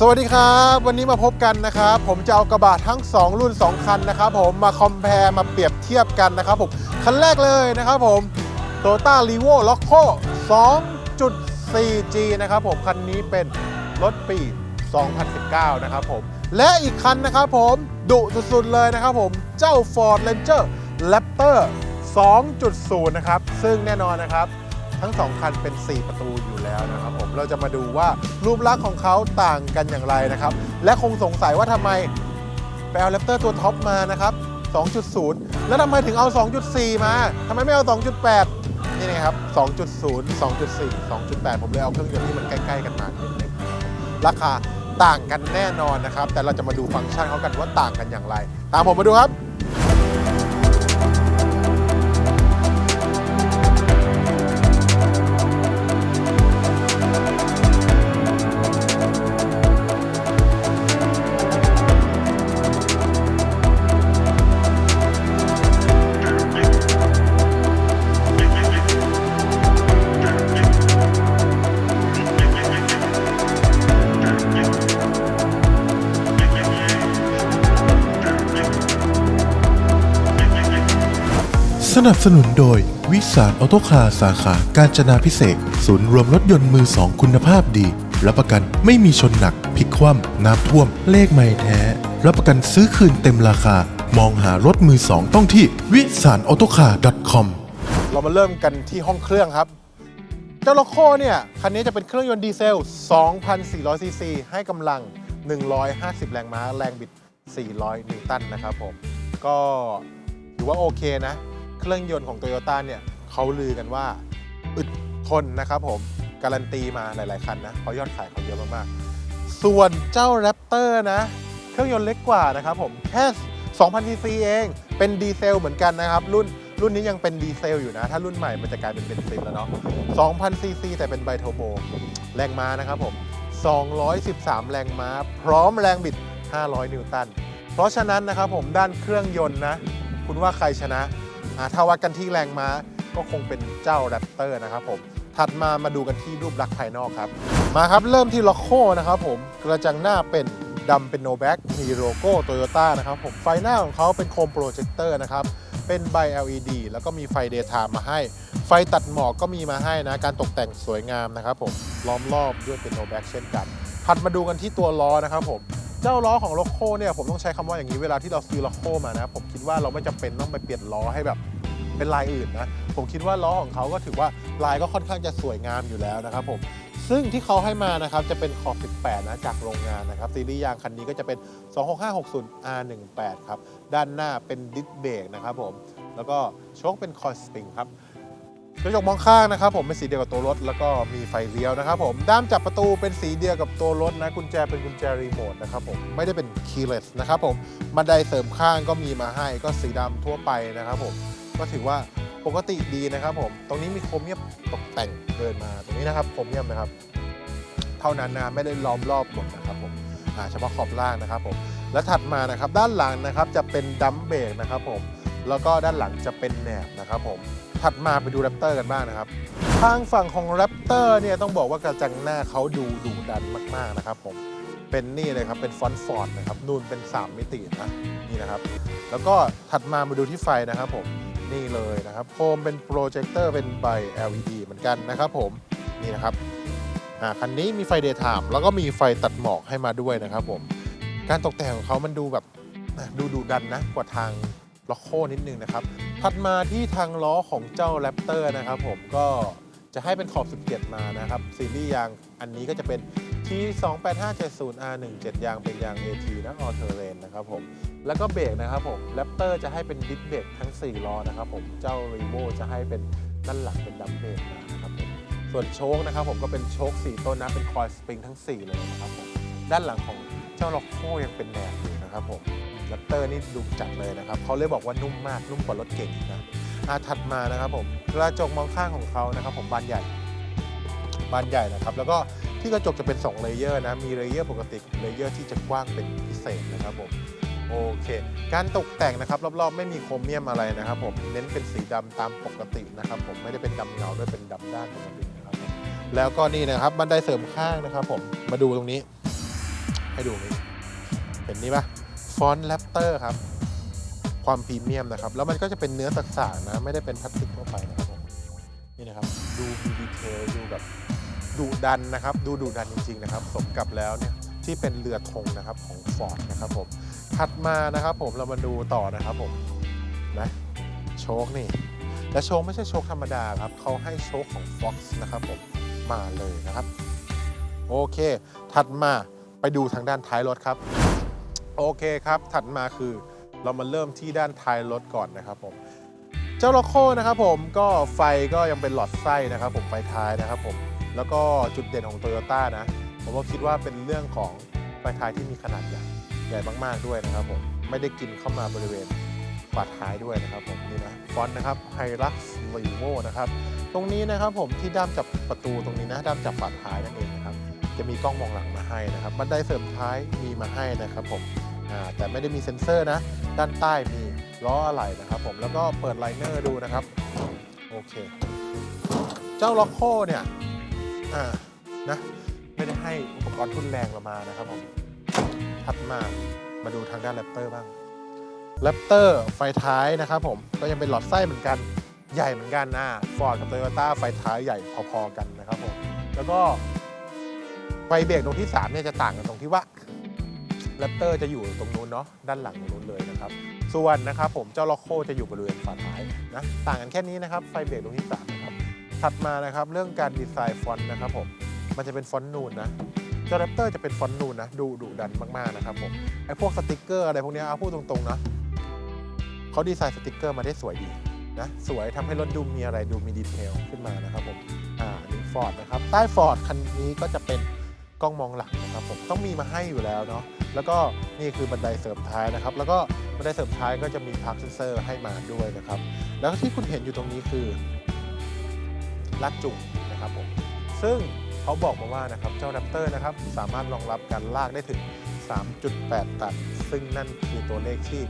สวัสดีครับ วันนี้มาพบกันนะครับ ผมจะเอากระบะทั้ง 2 รุ่น 2 คันนะครับผมมาคอมเพลมาเปรียบเทียบกันนะครับผมคันแรกเลยนะครับผม t o y o t a r e v o l o c o 2.4G นะครับผม คันนี้เป็นรถปี 2019 นะครับผม และอีกคันนะครับผมดุสุดๆเลยนะครับผมเจ้า Ford Ranger Raptor 2.0 นะครับ ซึ่งแน่นอนนะครับ ทั้งสองคันเป็น 4 ประตูอยู่ แล้วนะครับผมเราจะมาดูว่ารูปลักษณ์ของเขาต่างกันอย่างไรนะครับ และคงสงสัยว่าทำไมไปเอาแรปเตอร์ตัวท็อปมานะครับ 2.0 แล้วทำไมถึงเอา 2.4 มาทำไมไม่เอา 2.8 นี่นะครับ 2.0 2.4 2.8 ผมเลยเอาเครื่องยนต์ที่มันใกล้ ๆ กันมานิดนึงราคาต่างกันแน่นอนนะครับ แต่เราจะมาดูฟังก์ชันเขากันว่าต่างกันอย่างไร ตามผมมาดูครับ นับสนุนโดย วิสารออโตคาสาขาการจนาพิเศษ ศูนย์รวมรถยนต์มือสองคุณภาพดีรับประกันไม่มีชนหนักพลิกคว่ำน้ำท่วม เลขไม่แท้ รับประกันซื้อคืนเต็มราคา มองหารถมือสองต้องที่วิสารออโตคาร์ .com เรามาเริ่มกันที่ห้องเครื่องครับ เจ้าโลโคเนี่ย คันนี้จะเป็นเครื่องยนต์ดีเซล 2,400 ซีซี ให้กำลัง 150 แรงม้า แรงบิด 400 นิวตันนะครับผม ก็ถือว่าโอเคนะ เครื่องยนต์ของ Toyota เนี่ยเขาลือกันว่าอึดทนนะครับผม การันตีมาหลาย ๆ คันนะเพราะยอดขายเขาเยอะมากๆ ส่วนเจ้า Raptor นะ เครื่องยนต์เล็กกว่านะครับผมแค่2,000ซีซีเอง เป็นดีเซลเหมือนกันนะครับ รุ่นรุ่นนี้ยังเป็นดีเซลอยู่นะ ถ้ารุ่นใหม่มันจะกลายเป็นเบนซินแล้วเนาะ2,000ซีซีแต่เป็นไบโทโบแรงม้านะครับผม 213 แรงม้า พร้อมแรงบิด 500 นิวตัน เพราะฉะนั้นนะครับผมด้านเครื่องยนต์นะ คุณว่าใครชนะ ถ้าวัดกันที่แรงม้าก็คงเป็นเจ้าแรปเตอร์นะครับผมถัดมามาดูกันที่รูปลักษณ์ภายนอกครับ มาครับเริ่มที่ล็อกโคนะครับผมกระจังหน้าเป็นดำเป็นโนแบ็กมีโลโก้โตโยต้านะครับผมไฟหน้าของเขาเป็นโคมโปรเจคเตอร์นะครับเป็นใบ LED แล้วก็มีไฟเดย์ไทม์มาให้ ไฟตัดหมอกก็มีมาให้นะ การตกแต่งสวยงามนะครับผมล้อมรอบด้วยเป็นโนแบ็กเช่นกันถัดมาดูกันที่ตัวล้อนะครับผม จ้าล้อของโลโคเนี่ยผมต้องใช้คำว่าอย่างนี้เวลาที่เราซื้อโลโคมานะ ผมคิดว่าเราไม่จำเป็นต้องไปเปลี่ยนล้อให้แบบเป็นลายอื่นนะ ผมคิดว่าล้อของเขาก็ถือว่าลายก็ค่อนข้างจะสวยงามอยู่แล้วนะครับผมซึ่งที่เขาให้มานะครับจะเป็นขอบ 18 นะจากโรงงานนะครับซีรีส์ยางคันนี้ก็จะเป็น 26560 R18 ครับ ด้านหน้าเป็นดิสเบรกนะครับผม แล้วก็โชคเป็นคอยสปริงครับ กระจกมองข้างนะครับผมเป็นสีเดียวกับตัวรถ แล้วก็มีไฟเลี้ยวนะครับผมด้ามจับประตูเป็นสีเดียวกับตัวรถนะกุญแจเป็นกุญแจรีโมทนะครับผมไม่ได้เป็น keyless นะครับผมบันไดเสริมข้างก็มีมาให้ก็สีดำทั่วไปนะครับผมก็ถือว่าปกติดีนะครับผม ตรงนี้มีโครเมียมตกแต่งเดินมาตรงนี้นะครับโครเมียมนะครับ เท่านั้นนะไม่ได้ล้อมรอบหมดนะครับผมเฉพาะขอบล่างนะครับผมและถัดมานะครับด้านหลังนะครับจะเป็นดัมเบรกนะครับผม แล้วก็ด้านหลังจะเป็นแหนบนะครับผม ถัดมาไปดูแรปเตอร์กันบ้างนะครับ ทางฝั่งของแรปเตอร์เนี่ยต้องบอกว่ากระจังหน้าเขาดูดุดันมากๆนะครับผม เป็นนี่เลยครับเป็นฟอนต์ฟอร์ดนะครับนูนเป็น 3 มิตินะนี่นะครับ แล้วก็ถัดมามาดูที่ไฟนะครับผมนี่เลยนะครับโคมเป็นโปรเจคเตอร์เป็นใบ LED เหมือนกันนะครับผมนี่นะครับอ่าคันนี้มีไฟเดย์ไทม์แล้วก็มีไฟตัดหมอกให้มาด้วยนะครับผม การตกแต่งของเขามันดูแบบดูดุดันนะกว่าทาง ล็อกโคนิดนึงนะครับ ถัดมาที่ทางล้อของเจ้าแรปเตอร์นะครับผมก็จะให้เป็นขอบ 17 มานะครับ ซีรีส์ยางอันนี้ก็จะเป็น T28570R17 ยางเป็นยาง AT นะออเทอร์เรนนะครับผม แล้วก็เบรกนะครับผมแรปเตอร์จะให้เป็นดิสเบรกทั้ง 4 ล้อนะครับผม เจ้า r ีโวจะให้เป็นด้านหลังเป็นดัมเบรกมานะครับผมส่วนโชคนะครับผมก็เป็นโชค4ต้นนะเป็นคอยสปริงทั้ง 4 เลยนะครับผม ด้านหลังของเจ้าล็อกโคยังเป็นแหนบอยู่นะครับผม แรปเตอร์นี่ดูจัดเลยนะครับเขาเลยบอกว่านุ่มมากนุ่มกว่ารถเก่งนะอะถัดมานะครับผมกระจกมองข้างของเขานะครับ ผมบานใหญ่ บานใหญ่นะครับ แล้วก็ที่กระจกจะเป็น 2 เลเยอร์นะมีเลเยอร์ปกติเลเยอร์ที่จะกว้างเป็นพิเศษนะครับผมโอเค การตกแต่งนะครับ รอบๆ ไม่มีโครเมียมอะไรนะครับผมเน้นเป็นสีดำตามปกตินะครับ ผมไม่ได้เป็นดำเงาด้วยเป็นดำด้านปกตินะครับแล้วก็นี่นะครับบันไดเสริมข้างนะครับ ผมมาดูตรงนี้ ให้ดูนี่เห็นนี่ปะ ฟอนต์แรปเตอร์ครับ ความพรีเมียมนะครับ แล้วมันก็จะเป็นเนื้อสักๆนะ ไม่ได้เป็นพลาสติกทั่วไปนะครับผมนี่นะครับ ดูมีดีเทลดูแบบดุดันนะครับ ดูดุดันจริง ๆ นะครับ สมกับแล้วเนี่ยที่เป็นเรือธงนะครับของ Ford นะครับผมถัดมานะครับผมเรามาดูต่อนะครับผมนะโชคนี่และโชคไม่ใช่โชคธรรมดาครับเขาให้โชคของ Fox นะครับผมมาเลยนะครับ โอเค ถัดมาไปดูทางด้านท้ายรถครับ โอเคครับ ถัดมาคือเรามาเริ่มที่ด้านท้ายรถก่อนนะครับผม เจ้าโลโก้นะครับผมก็ไฟก็ยังเป็นหลอดไส้นะครับผมไฟท้ายนะครับผม แล้วก็จุดเด่นของ Toyota นะ ผมก็คิดว่าเป็นเรื่องของไฟท้ายที่มีขนาดใหญ่ใหญ่มากๆด้วยนะครับผม ไม่ได้กินเข้ามาบริเวณฝาท้ายด้วยนะครับผมนี่นะฟอนต์นะครับ Hilux Revo นะครับตรงนี้นะครับผมที่ด้ามจับประตูตรงนี้นะด้ามจับฝาท้ายนั่นเองนะครับจะมีกล้องมองหลังมาให้นะครับบันไดเสริมท้ายมีมาให้นะครับผม แต่ไม่ได้มีเซ็นเซอร์นะ ด้านใต้มีล้ออะไหล่นะครับผมแล้วก็เปิดไลเนอร์ดูนะครับ โอเค เจ้าล็อกโคเนี่ยนะไม่ได้ให้อุปกรณ์ทุนแรงเรามานะครับผมถัดมามาดูทางด้านแรปเตอร์บ้างแรปเตอร์ไฟท้ายนะครับผมก็ยังเป็นหลอดไส้เหมือนกันใหญ่เหมือนกันนะฟอร์ดกับโตโยต้าไฟท้ายใหญ่พอๆกันนะครับผมแล้วก็ไฟเบรกตรงที่3เนี่ยจะต่างกันตรงที่ว่า แรปเตอร์จะอยู่ตรงนู้นเนาะด้านหลังตรงนู้นเลยนะครับ ส่วนนะครับผมเจ้าล็อกโคจะอยู่บริเวณฝาท้ายนะต่างกันแค่นี้นะครับไฟเบรกตรงที่3นะครับถัดมานะครับเรื่องการดีไซน์ฟอนต์นะครับผมมันจะเป็นฟอนต์นูนนะเจ้าแรปเตอร์จะเป็นฟอนต์นูนนะดูดุดันมากๆนะครับผมไอพวกสติกเกอร์อะไรพวกนี้เอาพูดตรงๆนะเขาดีไซน์สติกเกอร์มาได้สวยดีนะสวยทำให้รถดูมีอะไรดูมีดีเทลขึ้นมานะครับผมอ่านี่ฟอร์ดนะครับใต้ฟอร์ดคันนี้ก็จะเป็นกล้องมองหลังนะครับผมต้องมีมาให้อยู่แล้วเนาะ แล้วก็นี่คือบันไดเสริมท้ายนะครับ แล้วก็บันไดเสริมท้ายก็จะมีพาร์คเซนเซอร์ให้มาด้วยนะครับ แล้วที่คุณเห็นอยู่ตรงนี้คือลากจุงนะครับผมซึ่งเขาบอกมาว่านะครับเจ้าแรปเตอร์นะครับสามารถรองรับการลากได้ถึง 3.8 ตัน ซึ่งนั่นคือตัวเลขที่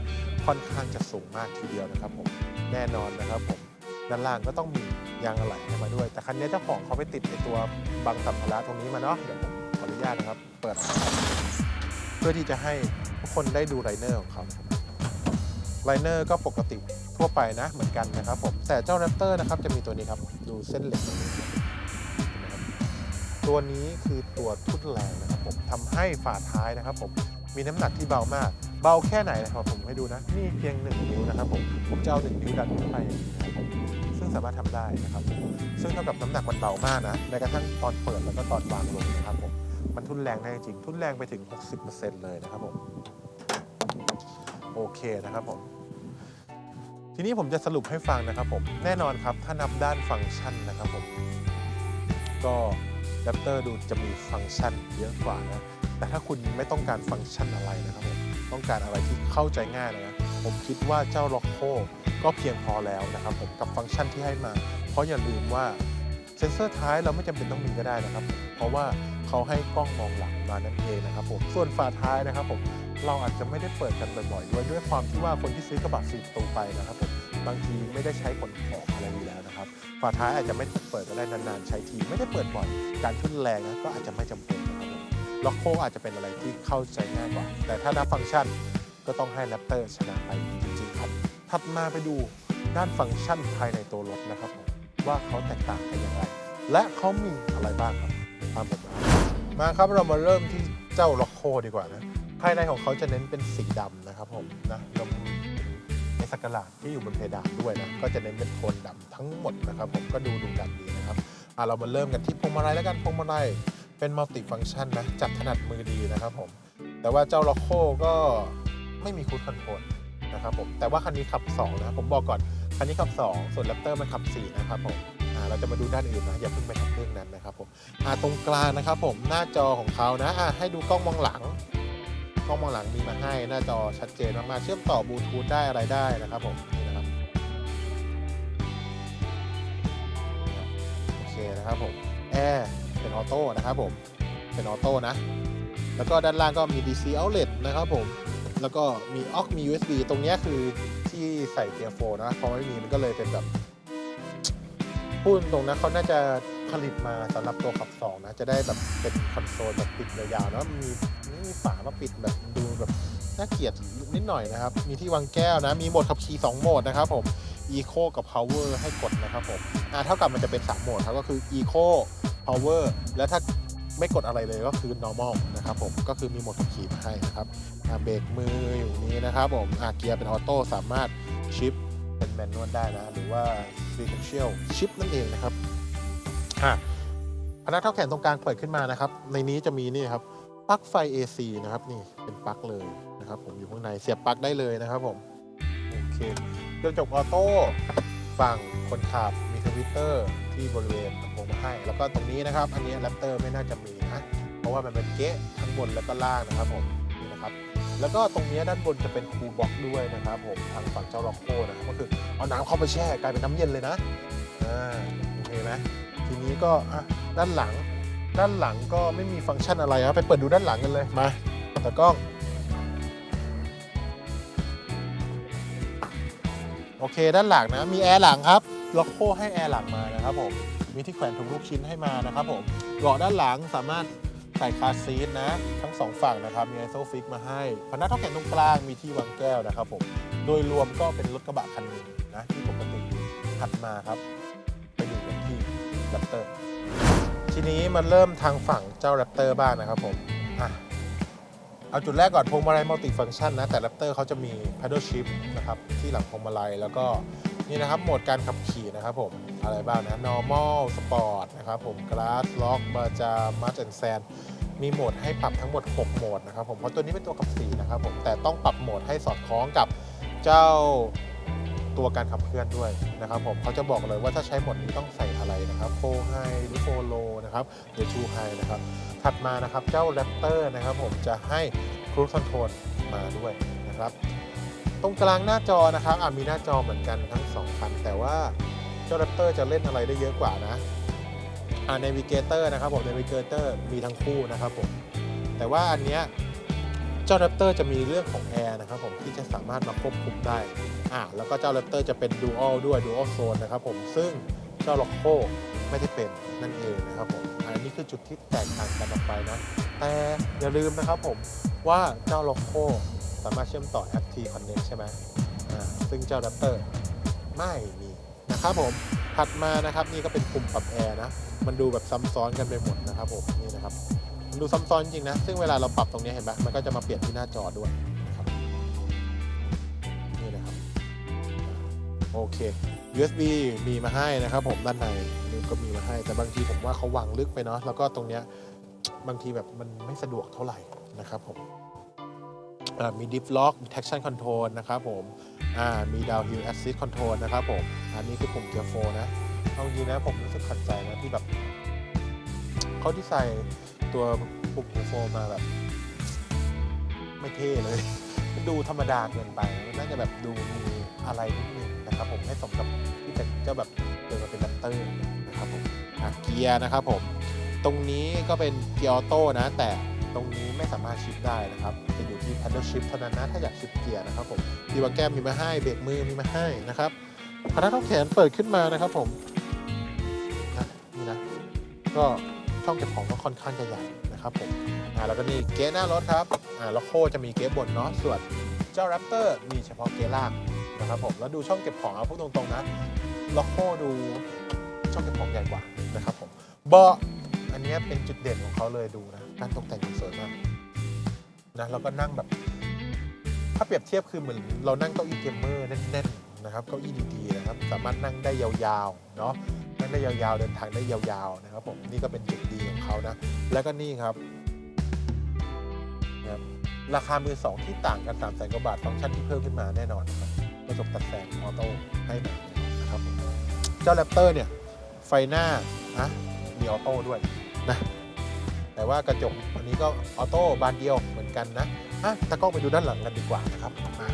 ค่อนข้างจะสูงมากทีเดียวนะครับผมแน่นอนนะครับผมด้านล่างก็ต้องมียางอะไหล่ให้มาด้วย แต่คันนี้เจ้าของเขาไปติดในตัวบังสัมภาระตรงนี้มาเนาะเดี๋ยวผมขออนุญาตนะครับ เปิด เพื่อที่จะให้ทุกคนได้ดูไลเนอร์ของเขานะครับไลเนอร์ก็ปกติทั่วไปนะเหมือนกันนะครับผมแต่เจ้าแรปเตอร์นะครับจะมีตัวนี้ครับดูเส้นเหล็กตรงนี้นไหมครับตัวนี้คือตัวทุ่นแรงนะครับผมทำให้ฝ่าท้ายนะครับผมมีน้ำหนักที่เบามาก เบาแค่ไหนนะครับผมให้ดูนะนี่เพียง 1 นิ้วนะครับผมผมจะเอา 1 นิ้วดันขึ้นไป ซึ่งสามารถทำได้นะครับผมซึ่งเท่ากับน้ำหนักมันเบามากนะแม้กระทั่งตอนเปิดแล้วก็ตอนวางลงนะครับผม มันทุนแรงได้จริง ทุนแรงไปถึง 60%เลยนะครับผม โอเคนะครับผม ทีนี้ผมจะสรุปให้ฟังนะครับผม แน่นอนครับ ถ้านับด้านฟังก์ชันนะครับผม ก็แรปเตอร์ดูจะมีฟังก์ชันเยอะกว่านะ แต่ถ้าคุณไม่ต้องการฟังก์ชันอะไรนะครับผม ต้องการอะไรที่เข้าใจง่ายนะผมคิดว่าเจ้าล็อกโคก็เพียงพอแล้วนะครับผม กับฟังก์ชันที่ให้มา เพราะอย่าลืมว่า เซ็นเซอร์ท้ายเราไม่จำเป็นต้องมีก็ได้นะครับ เพราะว่าเขาให้กล้องมองหลังมานั่นเองนะครับผมส่วนฝาท้ายนะครับผมเราอาจจะไม่ได้เปิดกันบ่อยๆด้วยด้วยความที่ว่าคนที่ซื้อกระบะสีประตูไปนะครับผมบางทีไม่ได้ใช้ขนของอะไรอยู่แล้วนะครับฝาท้ายอาจจะไม่ต้องเปิดก็ได้นานๆ ใช้ทีไม่ได้เปิดบ่อย การทุ่นแรงนะก็อาจจะไม่จำเป็นนะครับผมล็อกโคอาจจะเป็นอะไรที่เข้าใจง่ายกว่า แต่ถ้านับฟังก์ชันก็ต้องให้แรปเตอร์ชนะไปจริงๆครับถัดมาไปดูด้านฟังก์ชันภายในตัวรถนะครับผม ว่าเขาแตกต่างกันอย่างไร และเขามีอะไรบ้างครับตามผมมามาครับเรามาเริ่มที่เจ้าล็อกโคดีกว่านะภายในของเขาจะเน้นเป็นสีดำนะครับผมนะรวมในสักการะที่อยู่บนเพดานด้วยนะก็จะเน้นเป็นโทนดำทั้งหมดนะครับผมก็ดูดูดันดีนะครับอะเรามาเริ่มกันที่พวงมาลัยแล้วกันพวงมาลัยเป็นมัลติฟัง c t ชันนะจับถนัดมือดีนะครับผมแต่ว่าเจ้าล็อกโคก็ไม่มีคูดคอนโทรลนะครับผมแต่ว่าคันนี้ขับ2นะผมบอกก่อน คันนี้ขับ 2 ส่วนแรปเตอร์มันขับ 4 นะครับผมอ่าเราจะมาดูด้านอื่นนะอย่าเพิ่งไปทำเรื่องนั้นนะครับผมอ่าตรงกลางนะครับผมหน้าจอของเขานะอ่าให้ดูกล้องมองหลังกล้องมองหลังมีมาให้หน้าจอชัดเจนมากๆเชื่อมต่อบลูทูธได้อะไรได้นะครับผมนี่นะครับโอเคนะครับผมแอร์เป็นออโต้นะครับผมเป็นออโต้นะ แล้วก็ด้านล่างก็มี DC outlet นะครับผมแล้วก็มีออกมี USB ตรงนี้คือ ที่ใส่เกียร์โฟนะพอไม่มีมันก็เลยเป็นแบบพูดตรงนะเขาน่าจะผลิตมาสำหรับตัวขับ2นะ จะได้แบบเป็นคอนโซลแบบปิดยาวๆแล้วมีมีฝามาปิดแบบดูแบบน่าเกลียดนิดหน่อยนะครับ มีที่วางแก้วนะ มีโหมดขับขี่2โหมดนะครับผม Eco กับ Power ให้กดนะครับผมอ่าเท่ากับมันจะเป็น 3 โหมดครับ ก็คือ Eco Power แล้วถ้า ไม่กดอะไรเลยก็คือ normal นะครับผมก็คือมีโหมดขับขี่มาให้นะครับอ่าเบรกมืออยู่นี้นะครับผมอาเกียร์เป็นออโต้สามารถชิปเป็นแมนนวลได้นะ หรือว่า sequential ชิปนั่นเองนะครับพนักเท่าแขนตรงกลางเปิดขึ้นมานะครับ ในนี้จะมีนี่ครับปลั๊กไฟ AC นะครับนี่เป็นปลั๊กเลยนะครับผมอยู่ข้างในเสียบปลั๊กได้เลยนะครับผมโอเคเครื่องจบออโต้ฝั่งคนขับมีทวิตเตอร์ที่บริเวณ ให้ แล้วก็ตรงนี้นะครับ อันนี้แรปเตอร์ไม่น่าจะมีนะ เพราะว่ามันเป็นเก๊ะทั้งบนแล้วก็ล่างนะครับผมนี่นะครับ แล้วก็ตรงนี้ด้านบนจะเป็นคูลบ็อกด้วยนะครับผมทางฝั่งเจ้าล็อกโก้นะครับก็คือเอาน้ำเข้าไปแช่กลายเป็นน้ำเย็นเลยนะอ่าโอเคไหมทีนี้ก็อะด้านหลัง ด้านหลังก็ไม่มีฟังก์ชันอะไรครับไปเปิดดูด้านหลังกันเลยมาต่กล้องโอเคด้านหลังนะมีแอร์หลังครับล็อกโก้ให้แอร์หลังมานะครับผม มีที่แขวนถุงลูกชิ้นให้มานะครับผมเบาะด้านหลังสามารถใส่คาร์ซีทนะ ทั้งสองฝั่งนะครับ มีไอโซฟิกมาให้พนักเท่าแขนตรงกลางมีที่วางแก้วนะครับผมโดยรวมก็เป็นรถกระบะคันหนึงนะที่ปกติถัดมาครับไปดูกันที่แรปเตอร์ทีนี้มันเริ่มทางฝั่งเจ้าแรปเตอร์บ้างนะครับผมอะ เอาจุดแรกก่อนพวงมาลัยมัลติฟัง c t ชันนะ แต่แรปเตอร์เขาจะมี paddle shift นะครับที่หลังพวงมาลัยแล้วก็นี่นะครับโหมดการขับขี่นะครับผมอะไรบ้างนะ normal sport นะครับผม glass lock b a j a mud and sand มีโหมดให้ปรับทั้งหมด 6 โหมดนะครับผมเพราะตัวนี้เป็นตัวขับสีนะครับผมแต่ต้องปรับโหมดให้สอดคล้องกับเจ้าตัวการขับเคลื่อนด้วยนะครับผมเขาจะบอกเลยว่าถ้าใช้โหมดนี้ต้องใส่อะไรนะครับโฟไฮหรือโฟโลนะครับหรือชูไฮนะครับ ถัดมานะครับเจ้า Raptor นะครับผมจะให้ Cruise Control มาด้วยนะครับ ตรงกลางหน้าจอนะครับอะมีหน้าจอเหมือนกันทั้ง2คันแต่ว่าเจ้า Raptor จะเล่นอะไรได้เยอะกว่านะอ่า Navigator นะครับผม Navigator มีทั้งคู่นะครับผมแต่ว่าอันเนี้ยเจ้า Raptor จะมีเรื่องของแอร์นะครับผมที่จะสามารถมาควบคุมได้อ่าแล้วก็เจ้า Raptor จะเป็น Dual ด้วย Dual Zone นะครับผมซึ่งเจ้า Loco ไม่ได้เป็นนั่นเองนะครับผมอั นี้คือจุดที่แตกต่างกันออกไปนะแต่อย่าลืมนะครับผมว่าเจ้า Loco สามารถเชื่อมต่อ FT Connect ใช่ไหมอ่าซึ่งเจ้า Raptor ไม่มีนะครับผมถัดมานะครับนี่ก็เป็นปุ่มปรับแอร์นะ มันดูแบบซ้ำซ้อนกันไปหมดนะครับผมนี่นะครับมันดูซ้ำซ้อนจริงนะ ซึ่งเวลาเราปรับตรงนี้เห็นไหมมันก็จะมาเปลี่ยนที่หน้าจอด้วยนะครับนี่นะครับโอเค USB มีมาให้นะครับผมด้านในนี่ก็มีมาให้ แต่บางทีผมว่าเขาวางลึกไปเนาะแล้วก็ตรงเนี้ยบางทีแบบมันไม่สะดวกเท่าไหร่นะครับผมมี Diff Lock มี Traction Control นะครับผมมี Downhill Assist Control นะครับผม อันนี้คือปุ่มเกียร์โฟนะเอาจริงนะผมรู้สึกขัดใจนะที่แบบเขาดีไซน์ตัวปุ่มเกียร์โฟมาแบบ ไม่เท่เลย ดูธรรมดาเกินไปมันน่าจะแบบดูมีอะไรนิดนึง นะครับผมให้สมกับที่เป็นเจ้าแบบเดินมาเป็นแรปเตอร์นะครับผมเกียร์นะครับผมตรงนี้ก็เป็นเกียร์ออโต้นะ แต่ตรงนี้ไม่สามารถชิปได้นะครับจะอยู่ที่ paddle shift เท่านั้นนะถ้าอยากชิปเกียร์นะครับผมดีวาแก้มมีมาให้เบรกมือมีมาให้นะครับพนักเท้าแขนเปิดขึ้นมานะครับผมนะนี่นะก็ช่องเก็บของก็ค่อนข้างจะใหญ่นะครับผมอ่าแล้วก็นี่เก๊ะหน้ารถครับอ่าแล้วโคจะมีเก๊ะบนเนาะส่วนเจ้า Raptor มีเฉพาะเก๊ะล่าง นะครับผมแล้วดูช่องเก็บของเอาพูดตรงๆนะล็อกโคดูช่องเก็บของใหญ่กว่านะครับผมเบาะอันนี้เป็นจุดเด่นของเขาเลยดูนะการตกแต่งสวยมากนะแล้วก็นั่งแบบ ถ้าเปรียบเทียบคือเหมือนเรานั่งเก้าอี้เกมเมอร์แน่นๆนะครับเก้าอี้ดีๆนะครับ สามารถนั่งได้ยาวๆเนาะนั่งได้ยาวๆเดินทางได้ยาวๆนะครับผมนี่ก็เป็นจุดดีของเขานะ แล้วก็นี่ครับนะครับราคามือสองที่ต่างกัน3ามแสนกว่าบาทฟังก์ชันที่เพิ่มขึ้นมาแน่นอนครับ ระจกตัดแสงออโต้ให้มานะครับผมเจ้าแรปเตอร์เนี่ยไฟหน้านะมีออโต้ด้วยนะแต่ว่ากระจกอันนี้ก็ออโต้บานเดียวเหมือนกันนะอะตากล้องไปดูด้านหลังกันดีกว่านะครับมา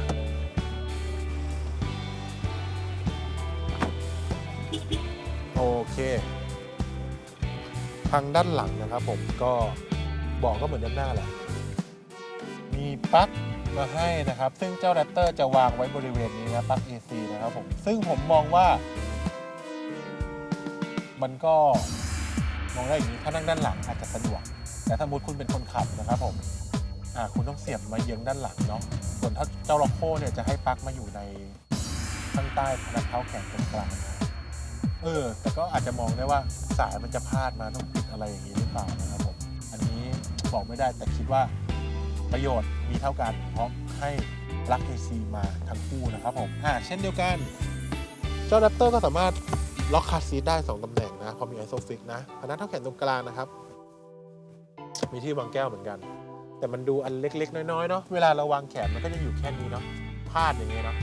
โอเค ทางด้านหลังนะครับผมก็บอกก็เหมือนด้านหน้าแหละ มีปลั๊ก มาให้นะครับ ซึ่งเจ้าแรปเตอร์จะวางไว้บริเวณนี้นะปลั๊ก AC นะครับผม ซึ่งผมมองว่า มันก็มองได้อย่างนี้ถ้านั่งด้านหลังอาจจะสะดวก แต่ถ้าสมมติคุณเป็นคนขับนะครับผมอ่าคุณต้องเสียบมาเยื้องด้านหลังเนาะส่วนถ้าเจ้าล็อกโคเนี่ยจะให้ปลั๊กมาอยู่ในข้างใต้พนักเท้าแขนตรงกลางเออ แต่ก็อาจจะมองได้ว่าสายมันจะพาดมาต้องปิดอะไรอย่างนี้หรือเปล่านะครับผม อันนี้บอกไม่ได้แต่คิดว่า ประโยชน์มีเท่ากันเพราะให้ปลั๊ก AC มาทั้งคู่นะครับผมอ่าเช่นเดียวกัน เจ้าแรปเตอร์ก็สามารถล็อกคาซีได้ 2ตำแหน่งนะ พอมีไอโซฟิกนะพนักเท้าแขนตรงกลางนะครับ มีที่วางแก้วเหมือนกัน แต่มันดูอันเล็กๆ น้อยๆเนาะเวลาเราวางแขนมันก็จะอยู่แค่นี้เนาะพลาดอย่างเงี้ยเนาะ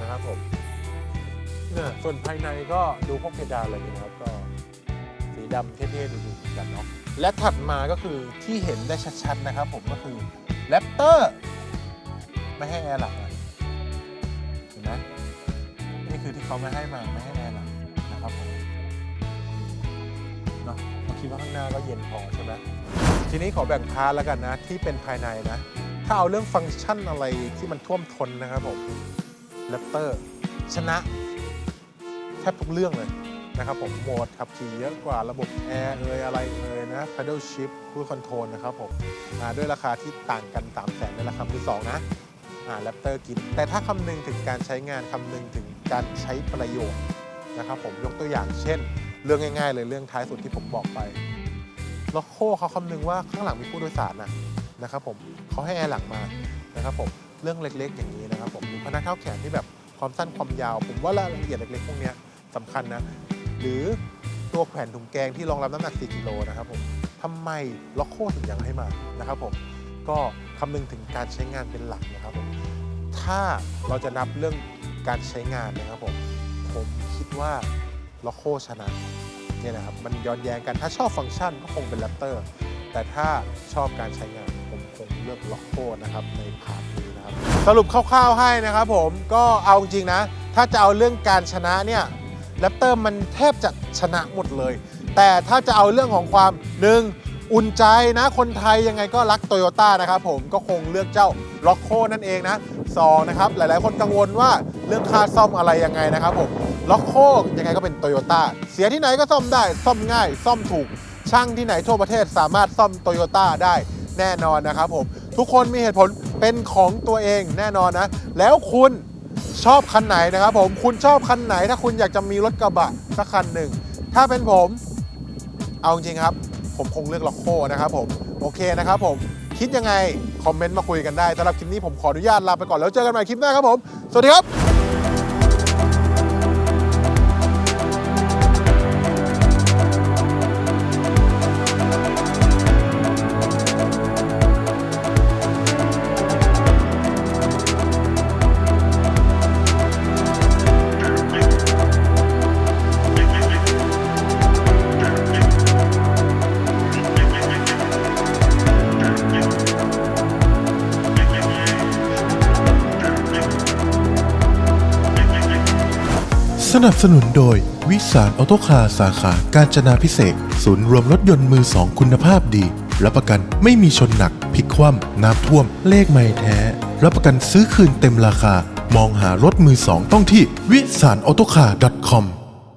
นะครับผมเนี่ยส่วนภายในก็ดูพวกเพดานอะไรอย่างเงี้ยนะครับก็สีดำเท่ๆดูๆเหมือนกันเนาะ และถัดมาก็คือที่เห็นได้ชัดๆนะครับผมก็คือแรปเตอร์ไม่ให้แอร์หลับเห็นไหมนี่คือที่เขาไม่ให้มาไม่ให้แอร์หลังนะครับผมเนาะเราคิดว่าข้างหน้าก็เย็นพอใช่ไหมทีนี้ขอแบ่งพาร์ทแล้วกันนะ ที่เป็นภายในนะ ถ้าเอาเรื่องฟังก์ชันอะไรที่มันท่วมท้นนะครับผมแรปเตอร์ชนะแทบทุกเรื่องเลย นะครับผมโหมดขับขี่เยอะกว่าระบบแอร์เอยอะไรเอยนะ pedal shift cruise control นะครับผมอ่าด้วยราคาที่ต่างกัน 3 0 0แสนในราคามือสองนะอ่าแรปเตอร์กิน แต่ถ้าคำนึงถึงการใช้งานคำนึงถึงการใช้ประโยชน์นะครับผมยกตัวอย่างเช่น เรื่องง่าย ๆ เลยเรื่องท้ายสุดที่ผมบอกไปล็อกโคเขาคำนึงว่าข้างหลังมีผู้โดยสารนะนะครับผมเขาให้แอร์หลังมานะครับผมเรื่องเล็กๆ อย่างนี้นะครับผมหรือพนักเท้าแขนที่แบบความสั้นความยาว ผมว่ารายละเอียดเล็กๆพวกนี้สำคัญนะ หรือตัวแขวนถุงแกงที่รองรับน้ำหนัก 4 กิโลนะครับผมทำไมล็อกโคถึงยังให้มานะครับผมก็คำนึงถึงการใช้งานเป็นหลักนะครับผมถ้าเราจะนับเรื่องการใช้งานนะครับผมผมคิดว่าล็อกโคชนะเนี่ยนะครับมันย้อนแย้งกันถ้าชอบฟังก์ชันก็คงเป็นแรปเตอร์แต่ถ้าชอบการใช้งานผมคงเลือกล็อกโคนะครับในพาร์ทนี้นะครับ สรุปคร่าวๆให้นะครับผมก็เอาจริงนะ ถ้าจะเอาเรื่องการชนะเนี่ย แรปเตอร์มันแทบจะชนะหมดเลย แต่ถ้าจะเอาเรื่องของความหนึ่งอุ่นใจนะคนไทยยังไงก็รักโตโยต้านะครับผมก็คงเลือกเจ้าล็อกโคนั่นเองนะสองนะครับหลายๆ คนกังวลว่าเรื่องค่าซ่อมอะไรยังไงนะครับผมล็อกโคยังไงก็เป็นโตโยต้าเสียที่ไหนก็ซ่อมได้ซ่อมง่าย ซ่อมถูก ช่างที่ไหนทั่วประเทศสามารถซ่อมโตโยต้าได้แน่นอนนะครับผมทุกคนมีเหตุผลเป็นของตัวเองแน่นอนนะ แล้วคุณ ชอบคันไหนนะครับผมคุณชอบคันไหน ถ้าคุณอยากจะมีรถกระบะสักคันหนึ่ง ถ้าเป็นผม เอาจริงครับ ผมคงเลือกล็อกโคนะครับผม โอเคนะครับผม คิดยังไง คอมเมนต์มาคุยกันได้สำหรับคลิปนี้ผมขออนุญาตลาไปก่อนแล้วเจอกันใหม่คลิปหน้าครับผม สวัสดีครับ นับสนุนโดย วิสารออโตคาสาขา การจนาพิเศษ ศูนย์รวมรถยนต์มือสองคุณภาพดี รับประกันไม่มีชนหนักพลิกคว่ำน้ำท่วม เลขไม่แท้ รับประกันซื้อคืนเต็มราคา มองหารถมือสองต้องที่วิสารออโตคา .com